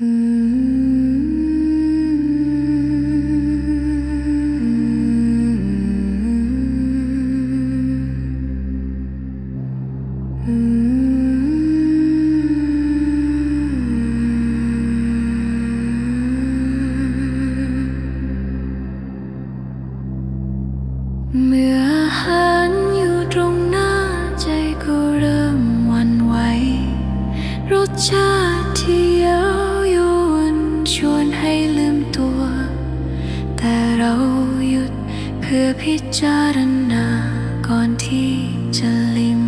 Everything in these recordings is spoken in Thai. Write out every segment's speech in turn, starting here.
Mm. เพื่อพิจารณาก่อนที่จะลิ้ม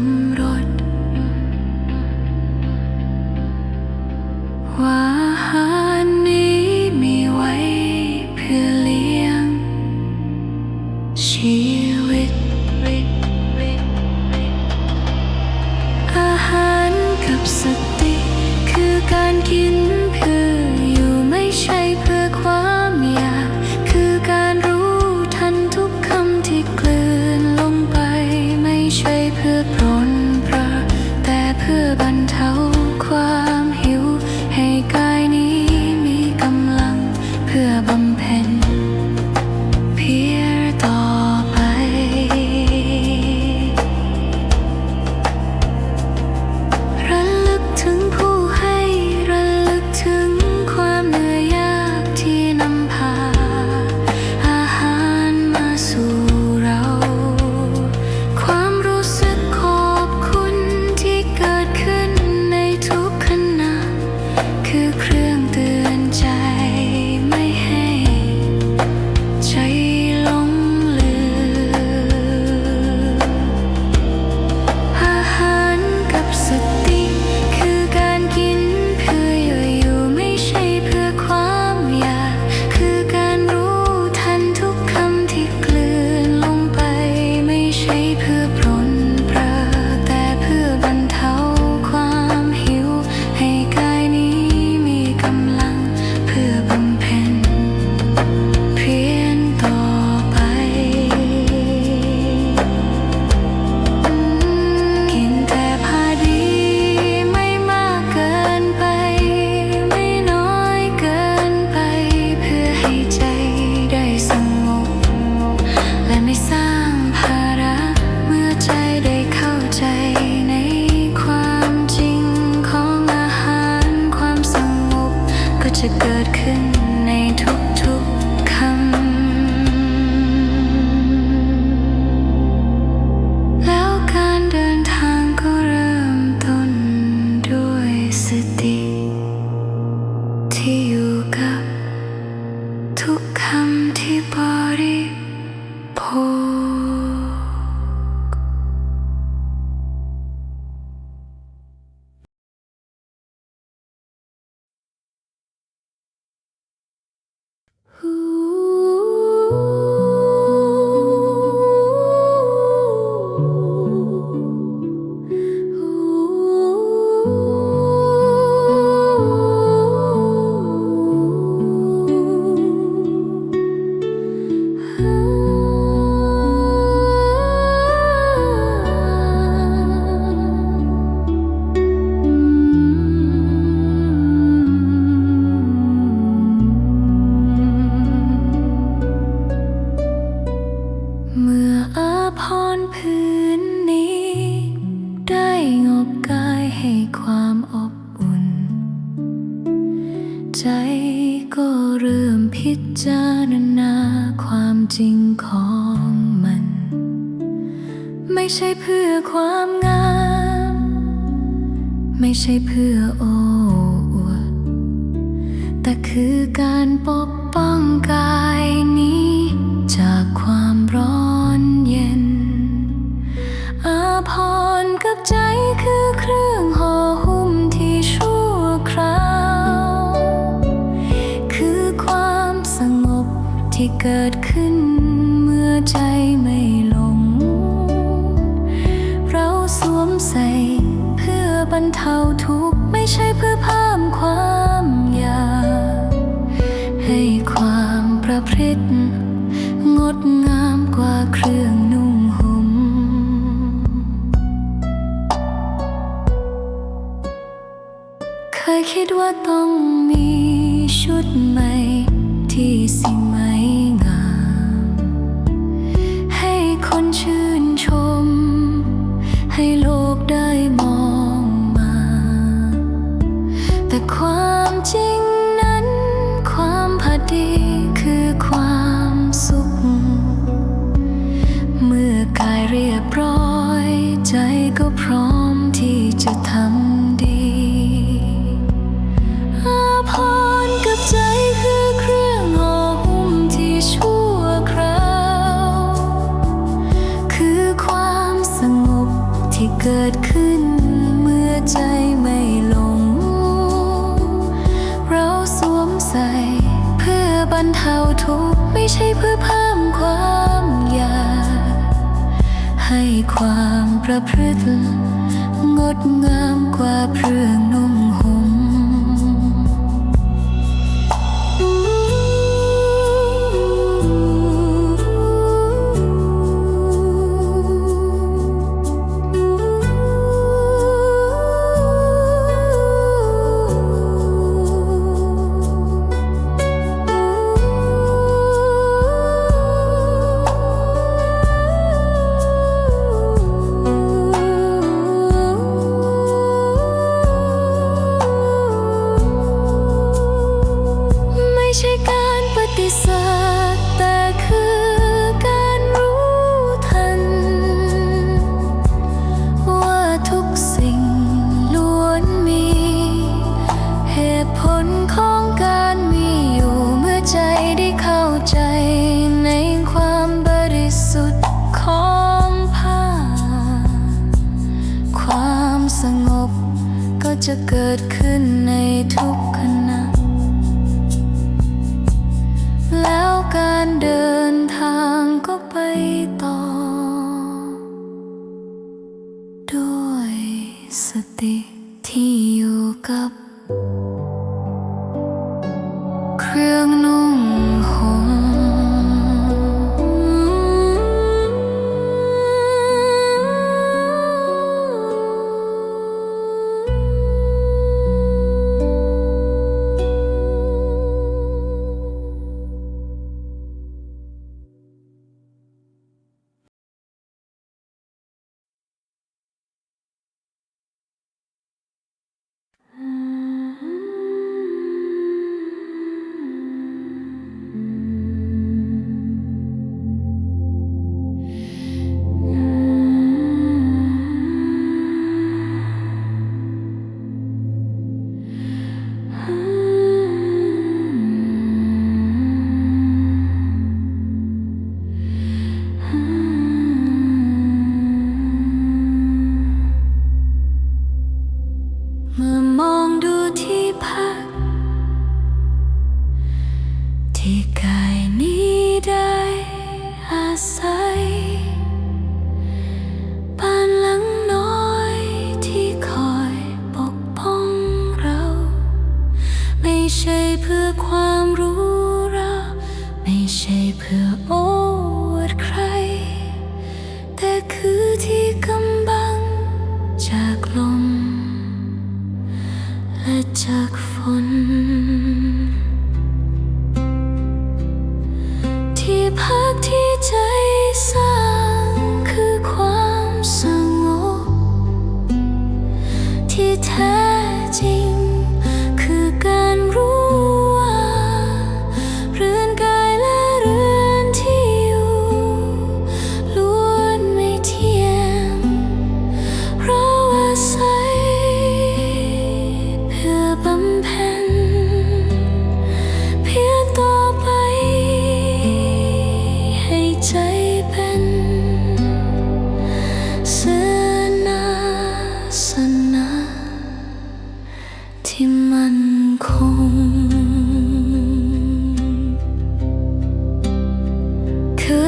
เพื่อพ้น such a good condition. Who ปกป้องกายนี้ จากความร้อนเย็น อาพรกับใจคือเครื่องห่อหุ้มที่ชั่วคราว คือความสงบที่เกิด พริบงดงามกว่าเครื่องนุ่งห่มเคยคิดว่าต้องมีชุดใหม่ที่สิ่ง กิดขึ้นเมื่อใจไม่ลง เราสวมใส่ เพื่อบรรเทาทุกข์ไม่ใช่เพื่อเพิ่มความอยากให้ความประพฤติงดงามกว่าเพื่องนุ่มห่ม บ ก็จะเกิดขึ้นในทุกขณะ แล้วการเดินทางก็ไปต่อ ด้วยสติที่อยู่กับ่ใช่เพื่อความรู้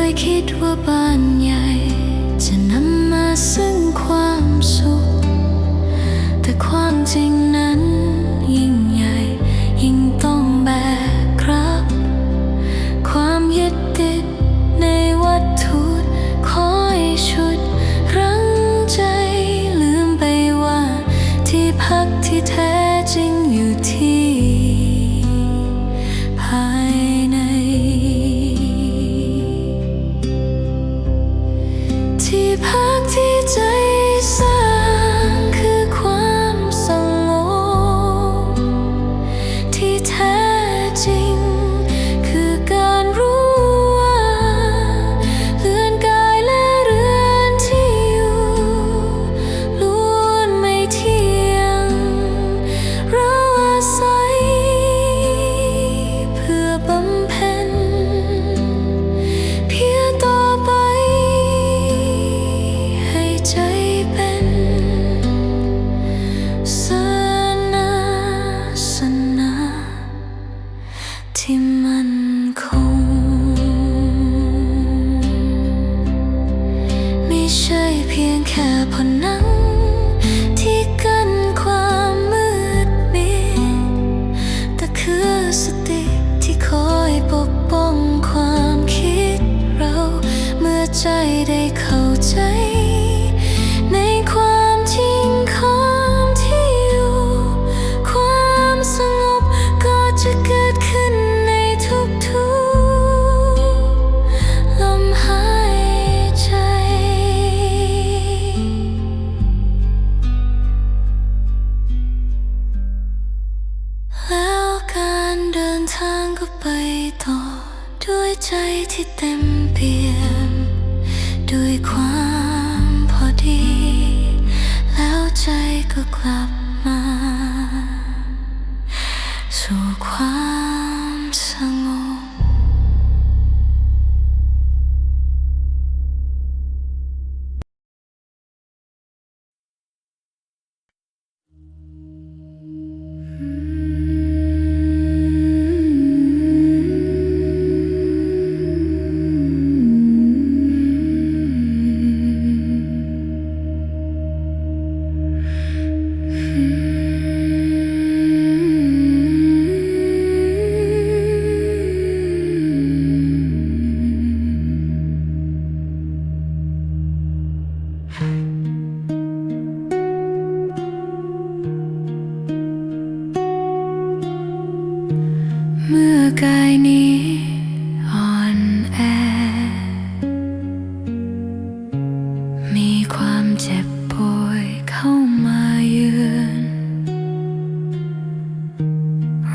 ยคิดว่าบ้านใหญ่ จะนำมาซึ่งความสุข แต่ความจริงนั้นยิ่งใหญ่ ยิ่งต้องแบกครับ ความยึดติดใน hug to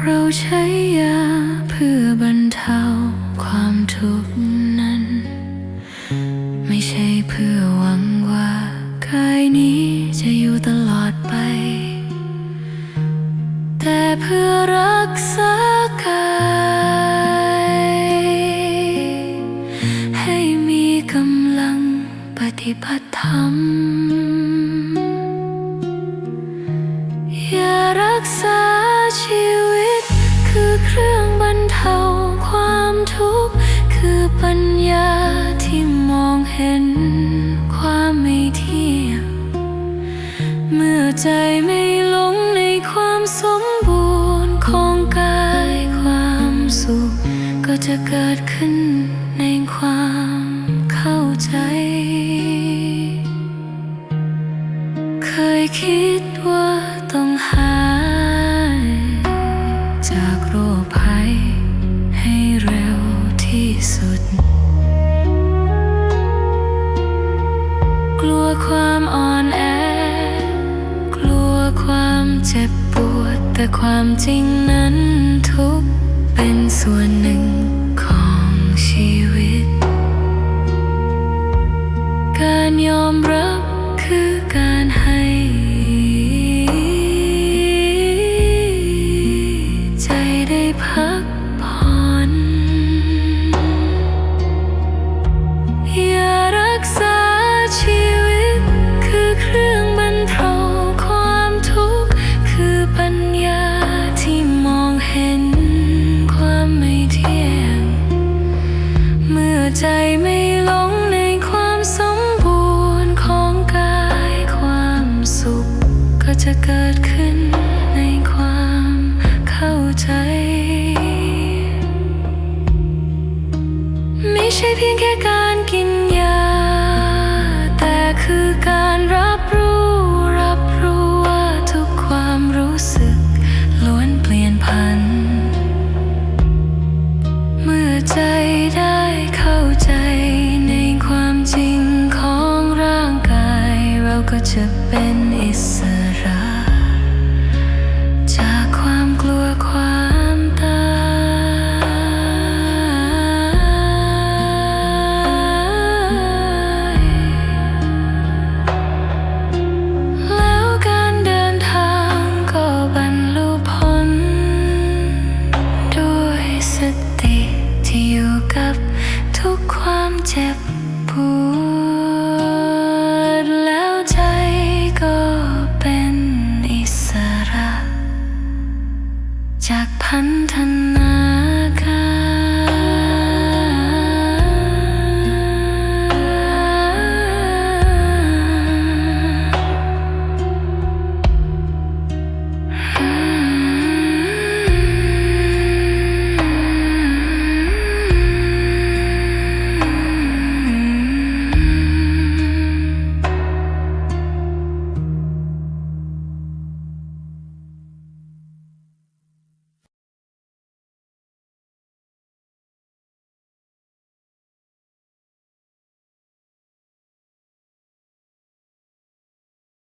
เราใช้ ใจไม่หลงในความสมบูรณ์ของกายความสุขก็จะเกิดขึ้น จ็บปวดแต่ความจริงนั้นทุกเป็นส่วนหนึ่ง ใช่เพียงแค่การกิน